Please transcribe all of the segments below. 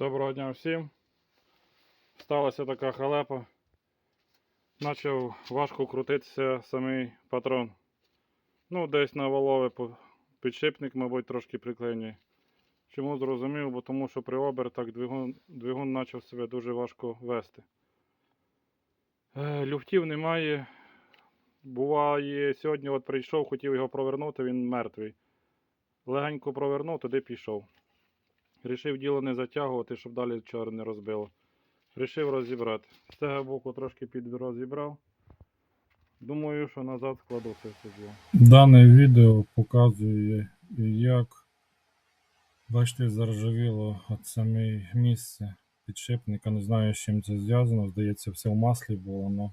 Доброго дня всім. Сталася така халепа. Почав важко крутитися самий патрон. Ну, десь на волове по- підшипник, мабуть, трошки приклинює. Чому зрозумів? Бо тому що при обертах двигун, двигун почав себе дуже важко вести. Е, люфтів немає. Буває, сьогодні от прийшов, хотів його провернути, він мертвий. Легенько провернув, туди пішов. Рішив діло не затягувати, щоб далі чор не розбило. Рішив розібрати. З цього боку трошки під розібрав. Думаю, що назад складу це все діло. Дане відео показує, як, бачите, заржавіло от саме місце підшипника. Не знаю, з чим це зв'язано. Здається, все в маслі було, але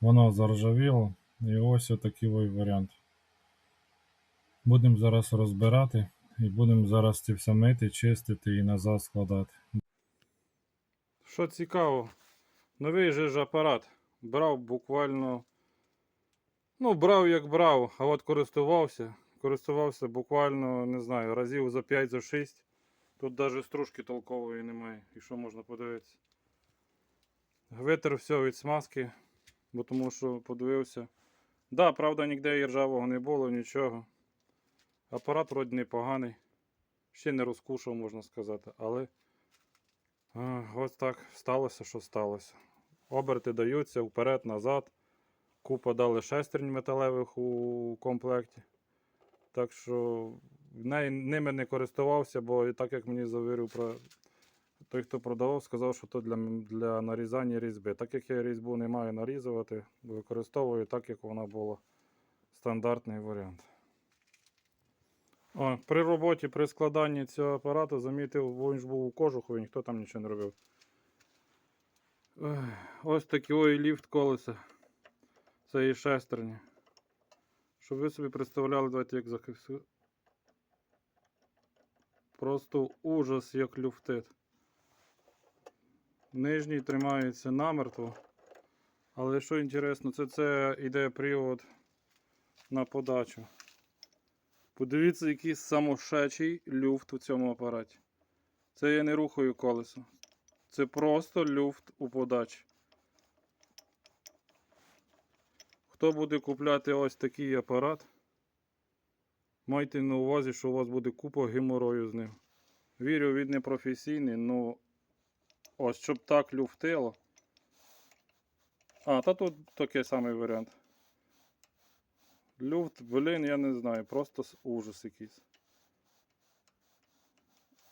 воно заржавіло. І ось отакий варіант. Будемо зараз розбирати і будемо зараз це все мити, чистити і назад складати. Що цікаво, новий же ж апарат. Брав буквально. Ну, брав як брав, а от користувався. Користувався буквально, не знаю, разів за 5 за 6. Тут навіть стружки толкової немає. І що можна подивитися. Витер все від смазки, бо тому що подивився. Да, правда, ніде і ржавого не було, нічого. Апарат вроді непоганий. Ще не розкушав, можна сказати, але. Ось так сталося, що сталося. Оберти даються вперед, назад. Купа дали шестернь металевих у комплекті. Так що ними не користувався, бо і так як мені завірив про той, хто продавав, сказав, що то для, для нарізання різьби. Так як я різьбу не маю нарізувати, використовую так, як вона була. Стандартний варіант. О, при роботі, при складанні цього апарату замітив, він ж був у кожуху, ніхто там нічого не робив. Ось такий ой ліфт колеса. Це і шестерні. Щоб ви собі представляли, давайте як захису. Просто ужас, як люфтит. Нижній тримається намертво. Але що інтересно, це, це йде привод на подачу. Подивіться, який самошечий люфт у цьому апараті. Це я не рухаю колесо. Це просто люфт у подачі. Хто буде купляти ось такий апарат, майте на увазі, що у вас буде купа геморою з ним. Вірю, він не професійний, ну ось щоб так люфтило. А, та тут такий самий варіант. Люфт, блін, я не знаю, просто ужас якийсь.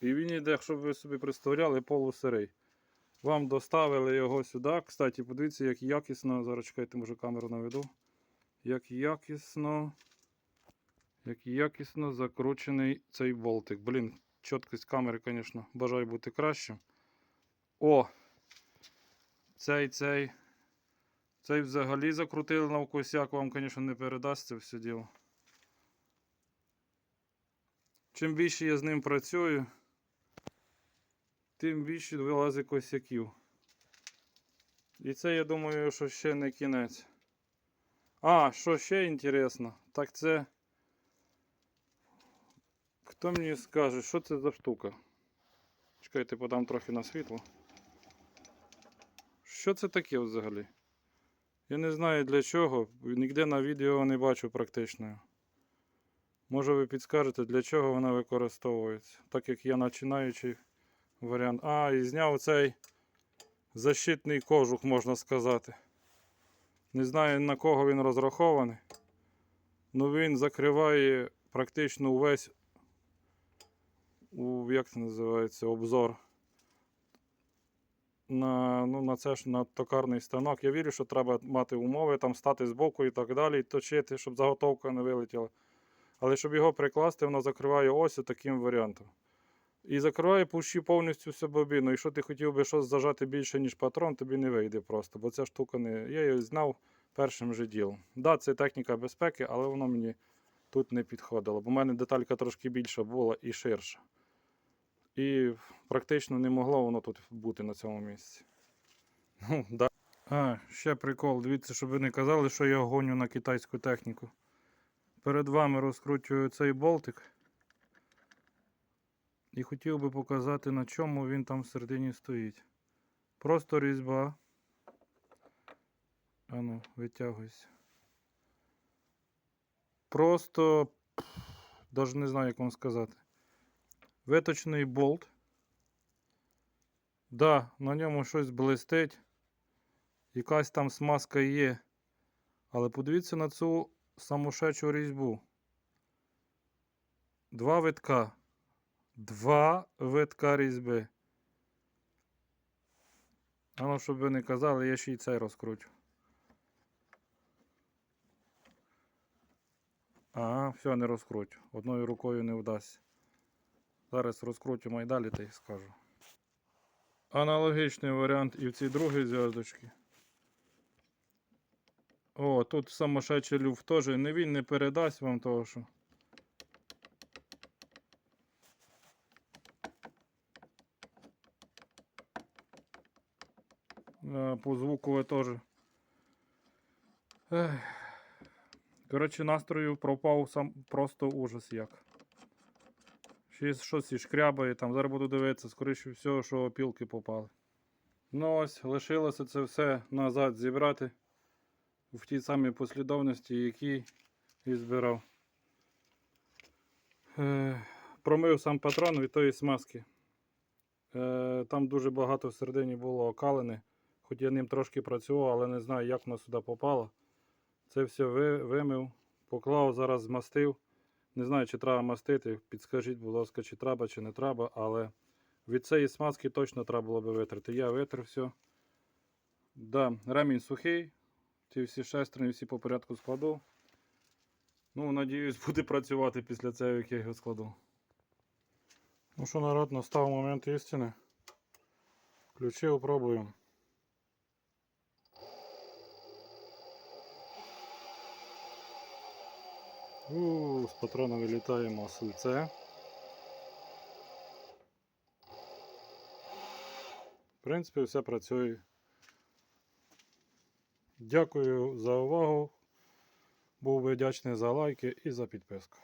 І він іде, щоб ви собі представляли, полусирий. Вам доставили його сюди. Кстати, подивіться, як якісно. Зараз чекайте, може камеру наведу. Як якісно. Як якісно закручений цей болтик. Блін, чіткість камери, звісно, бажаю бути кращим. О! Цей цей. Цей взагалі закрутили на вкусяк, вам, звісно, не передасть це все діло. Чим більше я з ним працюю, тим більше вилазить косяків. І це, я думаю, що ще не кінець. А, що ще інтересно, так це. Хто мені скаже, що це за штука? Чекайте, подам трохи на світло. Що це таке взагалі? Я не знаю для чого, ніде на відео не бачу практично. Може ви підскажете, для чого вона використовується. Так як я починаючий варіант. А, і зняв цей защитний кожух, можна сказати. Не знаю на кого він розрахований. Ну він закриває практично увесь як це називається, обзор на, ну, на це ж на токарний станок. Я вірю, що треба мати умови, там стати збоку і так далі, і точити, щоб заготовка не вилетіла. Але щоб його прикласти, воно закриває ось таким варіантом. І закриває пущі повністю всю бобіну. І що ти хотів би щось зажати більше, ніж патрон, тобі не вийде просто, бо ця штука не. Я її знав першим же ділом. Да, це техніка безпеки, але воно мені тут не підходило, бо в мене деталька трошки більша була і ширша. І практично не могло воно тут бути на цьому місці. Ну, да. А, ще прикол. Дивіться, щоб ви не казали, що я гоню на китайську техніку. Перед вами розкручую цей болтик. І хотів би показати, на чому він там всередині стоїть. Просто різьба. Ану, витягуйся. Просто навіть не знаю, як вам сказати. Виточний болт. Да, на ньому щось блистить. Якась там смазка є. Але подивіться на цю самошечу різьбу. Два витка. Два витка різьби. А ну, щоб ви не казали, я ще й цей розкручу. Ага, все, не розкручу. Одною рукою не вдасться. Зараз розкрутимо і далі та й скажу. Аналогічний варіант і в цій другій зв'язочці. О, тут самошечий люфт теж не він не передасть вам того, що. По звуку ви теж. Коротше, настрою пропав сам просто ужас як. Ще щось і шкрябає, там зараз буду дивитися, скоріше всього, що опілки попали. Ну ось, лишилося це все назад зібрати в тій самій послідовності, які і збирав. Е, промив сам патрон від тої смазки. Е, там дуже багато всередині було окалини. Хоч я ним трошки працював, але не знаю, як воно сюди попало. Це все ви, вимив, поклав, зараз змастив. Не знаю, чи треба мастити. Підскажіть, будь ласка, чи треба, чи не треба, але від цієї смазки точно треба було би витрати. Я витер все. Да, ремінь сухий. Ті всі шестерні, всі по порядку складу. Ну, надіюсь, буде працювати після цього, як я його складу. Ну що, народ, настав момент істини. Включив, пробуємо. З патрона вилітаємо сульце. В принципі, все працює. Дякую за увагу. Був би вдячний за лайки і за підписку.